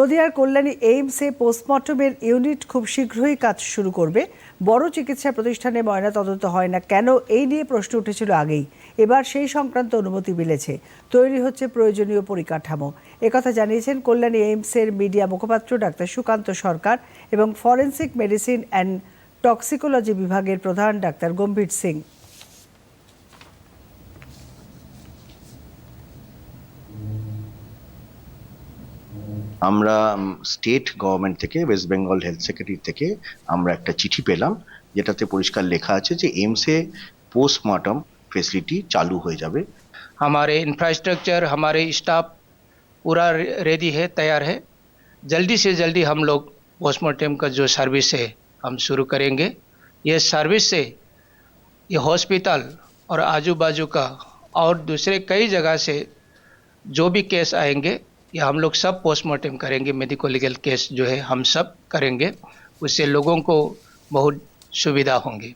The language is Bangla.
নদিয়ার কল্যাণী এইমসে পোস্টমর্টমের ইউনিট খুব শীঘ্রই কাজ শুরু করবে বড় চিকিৎসা প্রতিষ্ঠানে ময়নাতদন্ত হয় না কেন এই নিয়ে প্রশ্ন উঠেছিল আগেই এবার সেই সংক্রান্ত অনুমতি মিলেছে তৈরি হচ্ছে প্রয়োজনীয় পরিকাঠামো একথা জানিয়েছেন কল্যাণী এইমসের মিডিয়া মুখপাত্র ডাক্তার সুকান্ত সরকার এবং ফরেন্সিক মেডিসিন অ্যান্ড টক্সিকোলজি বিভাগের প্রধান ডাক্তার গম্ভীর সিং আমরা স্টেট गवर्नमेंट থেকে ওয়েস্ট বেঙ্গল হেলথ সেক্রেটারি থেকে আমরা একটা চিঠি পেলাম যেটাতে পরিষ্কার লেখা আছে যে এমসে পোস্টমর্টম ফ্যাসিলিটি চালু হয়ে যাবে আমাদের ইনফ্রাস্ট্রাকচার আমাদের স্টাফ ওরা রেডি হে तैयार है जल्दी से जल्दी हम लोग पोस्टमार्टम টিম का जो सर्विस है हम शुरू करेंगे यह सर्विस से यह हॉस्पिटल और आजू बाजू का और दूसरे कई जगह से जो भी केस आएंगे या हम लोग सब पोस्टमार्टम करेंगे मेडिको लीगल केस जो है हम सब करेंगे उससे लोगों को बहुत सुविधा होंगी